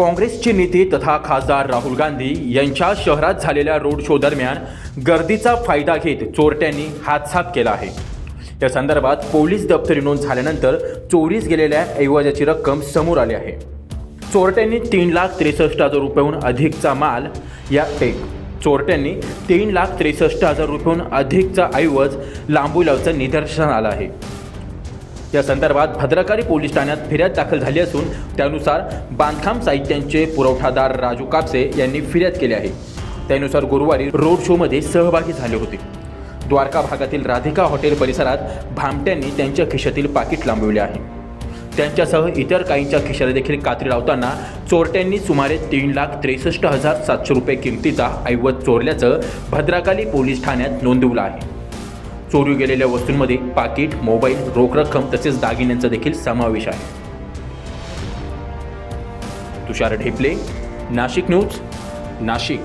काँग्रेसचे नेते तथा खासदार राहुल गांधी यांच्या शहरात झालेल्या रोड शो दरम्यान गर्दीचा फायदा घेत चोरट्यांनी हातसाप केला आहे. या संदर्भात पोलीस दप्तरी नोंद झाल्यानंतर चोरीस गेलेल्या ऐवजाची रक्कम समोर आली आहे. चोरट्यांनी तीन लाख त्रेसष्ट हजार रुपयाहून अधिकचा माल या एक. चोरट्यांनी तीन लाख त्रेसष्ट हजार रुपयाहून अधिकचा ऐवज लांबविल्याचं निदर्शन आलं आहे. या संदर्भात भद्रकाली पोलीस ठाण्यात फिर्याद दाखल झाली असून त्यानुसार बांधकाम साहित्यांचे पुरवठादार राजू कापसे यांनी फिर्याद केली आहे. त्यानुसार गुरुवारी रोड शोमध्ये सहभागी झाले होते. द्वारका भागातील राधिका हॉटेल परिसरात भामट्यांनी त्यांच्या खिशातील पाकिट लांबविले आहे. त्यांच्यासह इतर काहींच्या खिशाला देखील कात्री लावताना चोरट्यांनी सुमारे तीन लाख त्रेसष्ट हजार सातशे रुपये किमतीचा ऐवज चोरल्याचं भद्राकाली पोलीस ठाण्यात नोंदवलं आहे. चोरी गेलेल्या वस्तूंमध्ये पाकिट मोबाईल रोख रक्कम तसेच दागिन्यांचा देखील समावेश आहे. तुषार ढेपले नाशिक न्यूज नाशिक.